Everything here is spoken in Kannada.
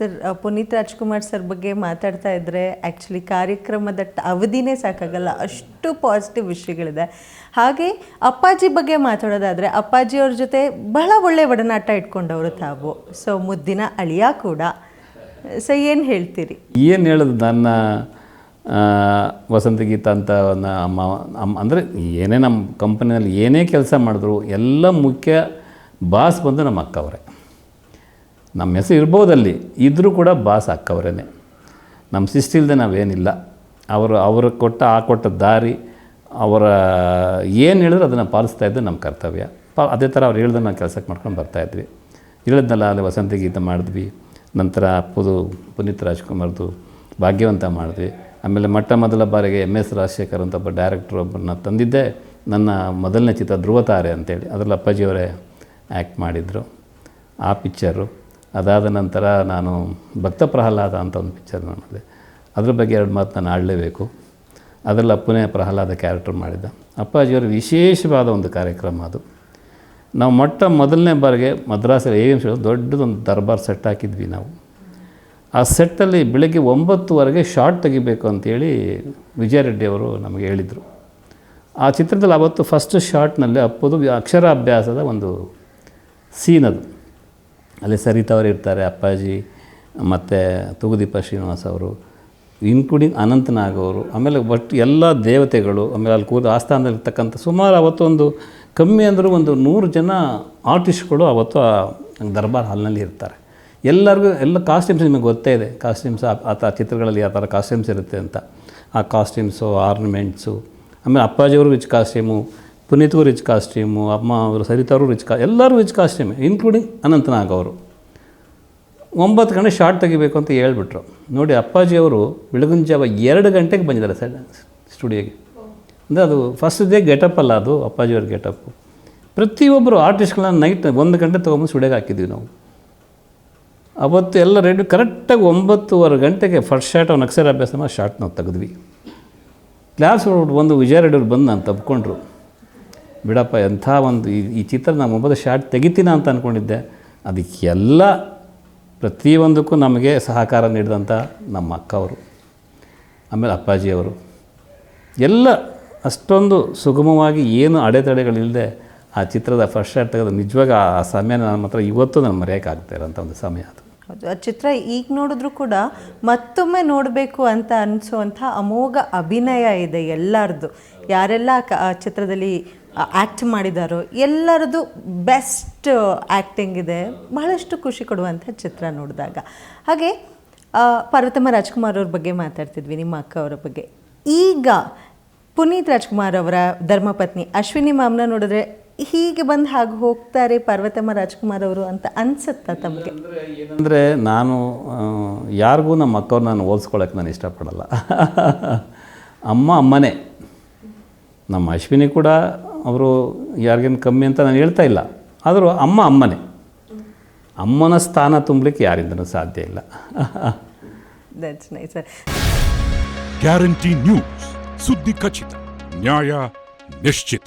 ಸರ್ ಪುನೀತ್ ರಾಜ್ಕುಮಾರ್ ಸರ್ ಬಗ್ಗೆ ಮಾತಾಡ್ತಾ ಇದ್ದರೆ ಆ್ಯಕ್ಚುಲಿ ಕಾರ್ಯಕ್ರಮದ ಅವಧಿನೇ ಸಾಕಾಗಲ್ಲ. ಅಷ್ಟು ಪಾಸಿಟಿವ್ ವಿಷಯಗಳಿದೆ. ಹಾಗೆ ಅಪ್ಪಾಜಿ ಬಗ್ಗೆ ಮಾತಾಡೋದಾದರೆ ಅಪ್ಪಾಜಿಯವ್ರ ಜೊತೆ ಬಹಳ ಒಳ್ಳೆ ಒಡನಾಟ ಇಟ್ಕೊಂಡವರು ತಾವು. ಸೊ ಮುದ್ದಿನ ಅಳಿಯ ಕೂಡ. ಸೊ ಏನು ಹೇಳ್ತೀರಿ? ಏನು ಹೇಳೋದು? ನನ್ನ ವಸಂತ ಗೀತ ಅಂತ ಅಮ್ಮ ಅಮ್ಮ, ಅಂದರೆ ಏನೇ ನಮ್ಮ ಕಂಪನಿನಲ್ಲಿ ಏನೇ ಕೆಲಸ ಮಾಡಿದ್ರು ಎಲ್ಲ ಮುಖ್ಯ ಬಾಸ್ ಬಂದು ನಮ್ಮ ಅಕ್ಕವರೇ. ನಮ್ಮ ಹೆಸರು ಇರ್ಬೋದಲ್ಲಿ ಇದ್ದರೂ ಕೂಡ ಬಾಸ್ ಅಕ್ಕವರೇ ನಮ್ಮ ಸಿಸ್ಟಿಲ್ದೆ ನಾವೇನಿಲ್ಲ. ಅವರು ಅವರು ಕೊಟ್ಟ, ಆ ಕೊಟ್ಟ ದಾರಿ, ಅವರ, ಏನು ಹೇಳಿದ್ರು ಅದನ್ನು ಪಾಲಿಸ್ತಾ ಇದ್ದು ನಮ್ಮ ಕರ್ತವ್ಯ. ಪಾ, ಅದೇ ಥರ ಅವ್ರು ಹೇಳ್ದೆ ನಾವು ಕೆಲಸಕ್ಕೆ ಮಾಡ್ಕೊಂಡು ಬರ್ತಾಯಿದ್ವಿ ಹೇಳಿದ್ನಲ್ಲ, ಅಲ್ಲಿ ವಸಂತ ಗೀತ ಮಾಡಿದ್ವಿ. ನಂತರ ಅಪ್ಪದು ಪುನೀತ್ ರಾಜ್ಕುಮಾರ್ದು ಭಾಗ್ಯವಂತ ಮಾಡಿದ್ವಿ. ಆಮೇಲೆ ಮೊಟ್ಟ ಮೊದಲ ಬಾರಿಗೆ ಎಂ ಎಸ್ ರಾಜಶೇಖರ್ ಅಂತ ಒಬ್ಬ ಡೈರೆಕ್ಟ್ರ್ ಒಬ್ಬರನ್ನ ತಂದಿದ್ದೆ. ನನ್ನ ಮೊದಲನೇ ಚಿತ್ರ ಧ್ರುವತಾರೆ ಅಂತೇಳಿ. ಅದರಲ್ಲಿ ಅಪ್ಪಾಜಿಯವರೇ ಆ್ಯಕ್ಟ್ ಮಾಡಿದರು. ಆ ಪಿಕ್ಚರು. ಅದಾದ ನಂತರ ನಾನು ಭಕ್ತ ಪ್ರಹ್ಲಾದ ಅಂತ ಒಂದು ಪಿಕ್ಚರ್ ಮಾಡಿದೆ. ಅದ್ರ ಬಗ್ಗೆ ಎರಡು ಮಾತು ನಾನು ಆಡಲೇಬೇಕು. ಅದರಲ್ಲಿ ಅಪ್ಪನೇ ಪ್ರಹ್ಲಾದ ಕ್ಯಾರೆಕ್ಟರ್ ಮಾಡಿದ್ದ. ಅಪ್ಪಾಜಿಯವರು ವಿಶೇಷವಾದ ಒಂದು ಕಾರ್ಯಕ್ರಮ ಅದು. ನಾವು ಮೊಟ್ಟ ಮೊದಲನೇ ಬಾರಿಗೆ ಮದ್ರಾಸಲ್ಲಿ ಎ ಎಂ ದೊಡ್ಡದೊಂದು ದರ್ಬಾರ್ ಸೆಟ್ ಹಾಕಿದ್ವಿ ನಾವು. ಆ ಸೆಟ್ಟಲ್ಲಿ ಬೆಳಗ್ಗೆ ಒಂಬತ್ತುವರೆಗೆ ಶಾರ್ಟ್ ತೆಗಿಬೇಕು ಅಂತೇಳಿ ವಿಜಯ ರೆಡ್ಡಿ ಅವರು ನಮಗೆ ಹೇಳಿದರು. ಆ ಚಿತ್ರದಲ್ಲಿ ಅವತ್ತು ಫಸ್ಟ್ ಶಾರ್ಟ್ನಲ್ಲಿ ಅಪ್ಪದು ಅಕ್ಷರಾಭ್ಯಾಸದ ಒಂದು ಸೀನ್ ಅದು. ಅಲ್ಲಿ ಸರಿತಾ ಇರ್ತಾರೆ ಅಪ್ಪಾಜಿ, ಮತ್ತು ತೂಗುದೀಪ ಶ್ರೀನಿವಾಸ್ ಅವರು ಇನ್ಕ್ಲೂಡಿಂಗ್ ಅನಂತನಾಗ್ ಅವರು, ಆಮೇಲೆ ಒಟ್ಟು ಎಲ್ಲ ದೇವತೆಗಳು, ಆಮೇಲೆ ಅಲ್ಲಿ ಕೂದ ಆಸ್ಥಾನದಲ್ಲಿ ಇರ್ತಕ್ಕಂಥ ಸುಮಾರು ಅವತ್ತೊಂದು ಕಮ್ಮಿ ಅಂದರೂ ಒಂದು ನೂರು ಜನ ಆರ್ಟಿಸ್ಟ್ಗಳು ಅವತ್ತು ಆ ದರ್ಬಾರ್ ಹಾಲ್ನಲ್ಲಿ ಇರ್ತಾರೆ. ಎಲ್ಲರಿಗೂ ಎಲ್ಲ ಕಾಸ್ಟ್ಯೂಮ್ಸ್ ನಿಮಗೆ ಗೊತ್ತೇ ಇದೆ. ಕಾಸ್ಟ್ಯೂಮ್ಸ್ ಆ ಥರ ಚಿತ್ರಗಳಲ್ಲಿ ಯಾವ ಥರ ಕಾಸ್ಟ್ಯೂಮ್ಸ್ ಇರುತ್ತೆ ಅಂತ. ಆ ಕಾಸ್ಟ್ಯೂಮ್ಸು ಆರ್ನಮೆಂಟ್ಸು ಆಮೇಲೆ ಅಪ್ಪಾಜಿಯವರು ವಿಚ್ ಕಾಸ್ಟ್ಯೂಮು ಪುನೀತ್ಗೂ ರಿಚ್ ಕಾಸ್ಟ್ಯೂಮು ಅಮ್ಮ ಅವರು ಸರಿತಾರು ರಿಚ್ ಕಾ ಎಲ್ಲರೂ ರಿಚ್ ಕಾಸ್ಟ್ಯೂಮೆ ಇನ್ಕ್ಲೂಡಿಂಗ್ ಅನಂತನಾಗ್ ಅವರು. ಒಂಬತ್ತು ಗಂಟೆ ಶಾರ್ಟ್ ತೆಗಿಬೇಕು ಅಂತ ಹೇಳ್ಬಿಟ್ರು. ನೋಡಿ ಅಪ್ಪಾಜಿಯವರು ಬೆಳಗಿನ ಜಾವ ಎರಡು ಗಂಟೆಗೆ ಬಂದಿದ್ದಾರೆ ಸರ್ ಸ್ಟುಡಿಯೋಗೆ ಅಂದರೆ ಅದು ಫಸ್ಟ್ ಡೇ ಗೆಟಪ್ ಅಲ್ಲ ಅದು ಅಪ್ಪಾಜಿಯವ್ರ ಗೆಟಪ್ಪು ಪ್ರತಿಯೊಬ್ಬರು ಆರ್ಟಿಸ್ಟ್ಗಳನ್ನ ನೈಟ್ ಒಂದು ಗಂಟೆ ತೊಗೊಂಬಂದು ಸ್ಟುಡಿಯೋಗೆ ಹಾಕಿದ್ವಿ ನಾವು. ಅವತ್ತು ಎಲ್ಲ ರೆಡಿ ಕರೆಕ್ಟಾಗಿ ಒಂಬತ್ತುವರೆ ಗಂಟೆಗೆ ಫಸ್ಟ್ ಶಾರ್ಟ್ ಅವ್ನು ಅಕ್ಷರ ಅಭ್ಯಾಸ ಮಾಡಿ ಶಾರ್ಟ್ ನಾವು ತೆಗೆದ್ವಿ. ಕ್ಲಾಸ್ ಒಂದು ವಿಜಯ ರೆಡ್ಡಿಯವ್ರು ಬಂದು ನಾನು ತಪ್ಕೊಂಡ್ರು ಬಿಡಪ್ಪ, ಎಂಥ ಒಂದು ಈ ಈ ಚಿತ್ರ ನಾನು ಮೊಬೈಲ್ ಶಾರ್ಟ್ ತೆಗಿತೀನ ಅಂತ ಅಂದ್ಕೊಂಡಿದ್ದೆ ಅದಕ್ಕೆಲ್ಲ ಪ್ರತಿಯೊಂದಕ್ಕೂ ನಮಗೆ ಸಹಕಾರ ನೀಡಿದಂಥ ನಮ್ಮ ಅಕ್ಕವರು, ಆಮೇಲೆ ಅಪ್ಪಾಜಿಯವರು. ಎಲ್ಲ ಅಷ್ಟೊಂದು ಸುಗಮವಾಗಿ ಏನು ಅಡೆತಡೆಗಳಿಲ್ಲದೆ ಆ ಚಿತ್ರದ ಫಸ್ಟ್ ಶಾಟ್ ತೆಗೆದು ನಿಜವಾಗ ಆ ಸಮಯ ನನ್ನ ಹತ್ರ ಇವತ್ತು ನಾನು ಮರೆಯೋಕ್ಕಾಗ್ತಾ ಇರೋಂಥ ಒಂದು ಸಮಯ ಅದು. ಆ ಚಿತ್ರ ಈಗ ನೋಡಿದ್ರು ಕೂಡ ಮತ್ತೊಮ್ಮೆ ನೋಡಬೇಕು ಅಂತ ಅನಿಸುವಂಥ ಅಮೋಘ ಅಭಿನಯ ಇದೆ ಎಲ್ಲರದು. ಯಾರೆಲ್ಲ ಆ ಚಿತ್ರದಲ್ಲಿ ಆ್ಯಕ್ಟ್ ಮಾಡಿದಾರೋ ಎಲ್ಲರದು ಬೆಸ್ಟ್ ಆ್ಯಕ್ಟಿಂಗ್ ಇದೆ. ಬಹಳಷ್ಟು ಖುಷಿ ಕೊಡುವಂಥ ಚಿತ್ರ ನೋಡಿದಾಗ. ಹಾಗೆ ಪರ್ವತಮ್ಮ ರಾಜ್ಕುಮಾರ್ ಅವ್ರ ಬಗ್ಗೆ ಮಾತಾಡ್ತಿದ್ವಿ, ನಿಮ್ಮ ಅಕ್ಕ ಅವರ ಬಗ್ಗೆ. ಈಗ ಪುನೀತ್ ರಾಜ್ಕುಮಾರ್ ಅವರ ಧರ್ಮಪತ್ನಿ ಅಶ್ವಿನಿ ಮಾಮ್ನ ನೋಡಿದ್ರೆ ಹೀಗೆ ಬಂದು ಹಾಗೆ ಹೋಗ್ತಾರೆ ಪಾರ್ವತಮ್ಮ ರಾಜ್ಕುಮಾರ್ ಅವರು ಅಂತ ಅನ್ಸುತ್ತಾ ತಮಗೆ? ಅಂದರೆ ನಾನು ಯಾರಿಗೂ ನಮ್ಮ ಅಕ್ಕವ್ರು ನಾನು ಹೋಲ್ಸ್ಕೊಳಕ್ಕೆ ನಾನು ಇಷ್ಟಪಡಲ್ಲ. ಅಮ್ಮ ಅಮ್ಮನೇ. ನಮ್ಮ ಅಶ್ವಿನಿ ಕೂಡ ಅವರು ಯಾರಿಗೇನು ಕಮ್ಮಿ ಅಂತ ನಾನು ಹೇಳ್ತಾ ಇಲ್ಲ. ಆದರೂ ಅಮ್ಮ ಅಮ್ಮನೇ. ಅಮ್ಮನ ಸ್ಥಾನ ತುಂಬಲಿಕ್ಕೆ ಯಾರಿಂದನೂ ಸಾಧ್ಯ ಇಲ್ಲ. ದಟ್ಸ್ ನೈಸ್ ಗ್ಯಾರಂಟಿ ನ್ಯೂಸ್ ಸುದ್ದಿ ಖಚಿತ ನ್ಯಾಯ ನಿಶ್ಚಿತ